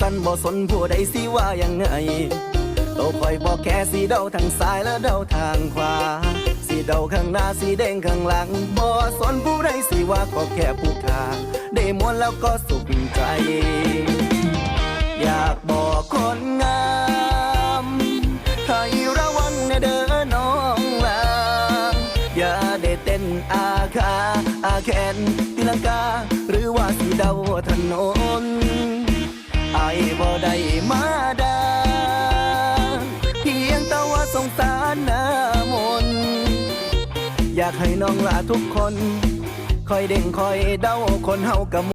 สั้นบ่สนผู้ใดสิว่ายังไงโตคอยบอกแค่สีเดาทางซ้ายและเดาทางขวา สีเดาข้างหน้าสีแดงข้างหลังบ่สนผู้ใดสิว่าก็แค่ผู้ขาได้มวนแล้วก็สุขใจ อยากบอกคนงามให้ระวังนะเด้อน้องลาอย่าได้เต้นอาคาอาแขนตีลังกา หรือว่าสีเดาถนน อยากให้น้องลาทุกคน คอยเด้งคอยเดาคนเฮากับ